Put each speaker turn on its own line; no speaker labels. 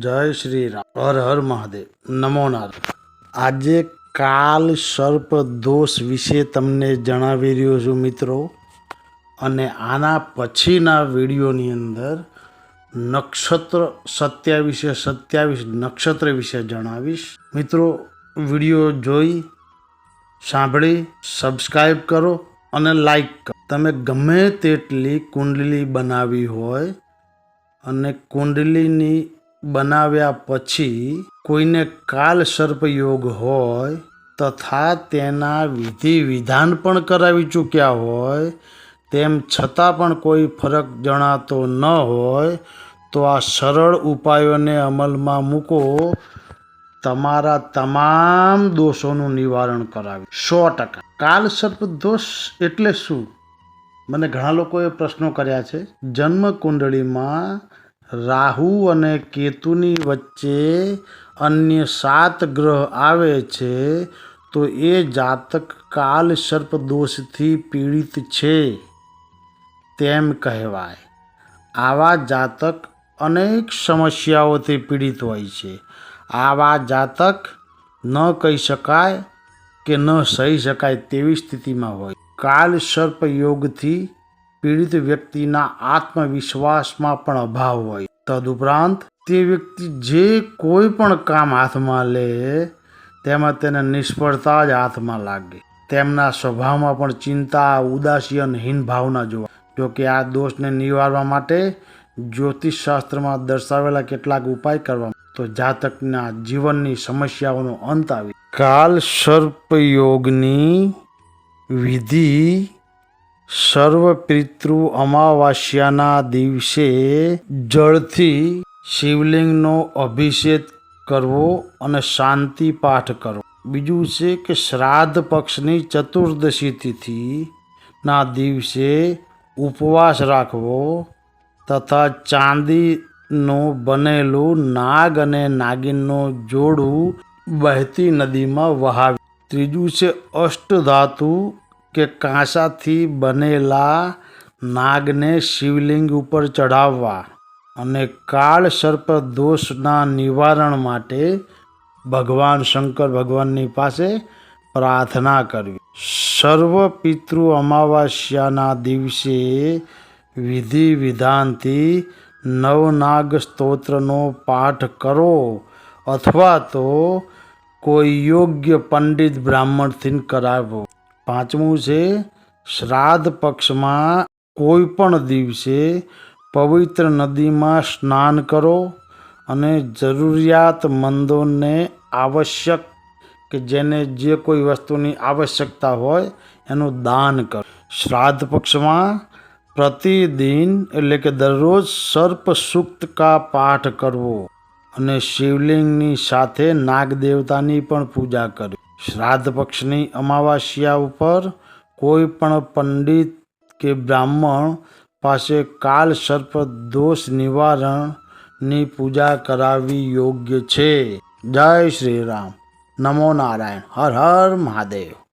જય શ્રી રામ. હર હર મહાદેવ. નમો નારાયણ. આજે કાલ સર્પ દોષ વિશે તમને જણાવી રહ્યો છું મિત્રો. અને આના પછીના વિડીયોની અંદર નક્ષત્ર સત્યાવીસે સત્યાવીસ નક્ષત્ર વિશે જણાવીશ. મિત્રો, વીડિયો જોઈ, સાંભળી સબસ્ક્રાઈબ કરો અને લાઈક કરો. તમે ગમે તેટલી કુંડલી બનાવી હોય અને કુંડલીની બનાવ્યા પછી કોઈને કાલ સર્પ યોગ હોય તથા તેના વિધિ વિધાન પણ કરાવી ચૂક્યા હોય, તેમ છતાં પણ કોઈ ફરક જણાતો ન હોય, તો આ સરળ ઉપાયોને અમલમાં મૂકો, તમારા તમામ દોષોનું નિવારણ કરાવી. સો ટકા. કાલ સર્પ દોષ એટલે શું? મને ઘણા લોકોએ પ્રશ્નો કર્યા છે. જન્મ કુંડળીમાં રાહુ અને કેતુની વચ્ચે અન્ય સાત ગ્રહ આવે છે, તો એ જાતક કાલ સર્પ દોષથી પીડિત છે તેમ કહેવાય. આવા જાતક અનેક સમસ્યાઓથી પીડિત હોય છે. આવા જાતક ન કહી શકાય કે ન સહી શકાય તેવી સ્થિતિમાં હોય. કાલ સર્પ યોગથી પીડિત વ્યક્તિના આત્મવિશ્વાસમાં પણ અભાવ હોય. તદુપરાંત તે વ્યક્તિ જે કોઈ પણ કામ હાથમાં લે, તેમાં તેને નિષ્ફળતા જ હાથમાં લાગે. તેમના સ્વભાવમાં પણ ચિંતા, ઉદાસી અને હીન ભાવના જોવા જોકે આ દોષને નિવારવા માટે જ્યોતિષ શાસ્ત્રમાં દર્શાવેલા કેટલાક ઉપાય કરવા તો જાતકના જીવનની સમસ્યાઓનો અંત આવી. કાલ સર્પયોગની વિધિ સર્વ પિતૃ અમાવાસ્યાના દિવસે જળથી શિવલિંગનો અભિષેક કરવો અને શાંતિ પાઠ કરવો. બીજું છે કે શ્રાદ્ધ પક્ષની ચતુર્દશી તિથિના દિવસે ઉપવાસ રાખવો તથા ચાંદીનો બનેલું નાગ અને નાગિનનું જોડું બહેતી નદીમાં વહાવી. ત્રીજું છે અષ્ટધાતુ કે કાંસાથી બનેલા નાગને શિવલિંગ ઉપર ચઢાવવા અને કાળ સર્પ દોષના નિવારણ માટે ભગવાન શંકર ભગવાનની પાસે પ્રાર્થના કરવી. સર્વ પિતૃ અમાવાસ્યાના દિવસે વિધિ વિધાનથી નવનાગ સ્તોત્રનો પાઠ કરો અથવા તો કોઈ યોગ્ય પંડિત બ્રાહ્મણથી કરાવો. પાંચમું છે, શ્રાદ્ધ પક્ષમાં કોઈ પણ દિવસે પવિત્ર નદીમાં સ્નાન કરો અને જરૂરિયાતમંદોને આવશ્યક કે જેને જે કોઈ વસ્તુની આવશ્યકતા હોય એનું દાન કરો. શ્રાદ્ધ પક્ષમાં પ્રતિદિન એટલે કે દરરોજ સર્પ સૂક્ત કા પાઠ કરવો અને શિવલિંગની સાથે નાગ દેવતાની પણ પૂજા કરવી. શ્રાદ્ધ પક્ષની અમાવાસ્યા ઉપર કોઈ પણ પંડિત કે બ્રાહ્મણ પાસે કાલ સર્પ દોષ નિવારણની પૂજા કરાવવી યોગ્ય છે. જય શ્રી રામ. નમો નારાયણ. હર હર મહાદેવ.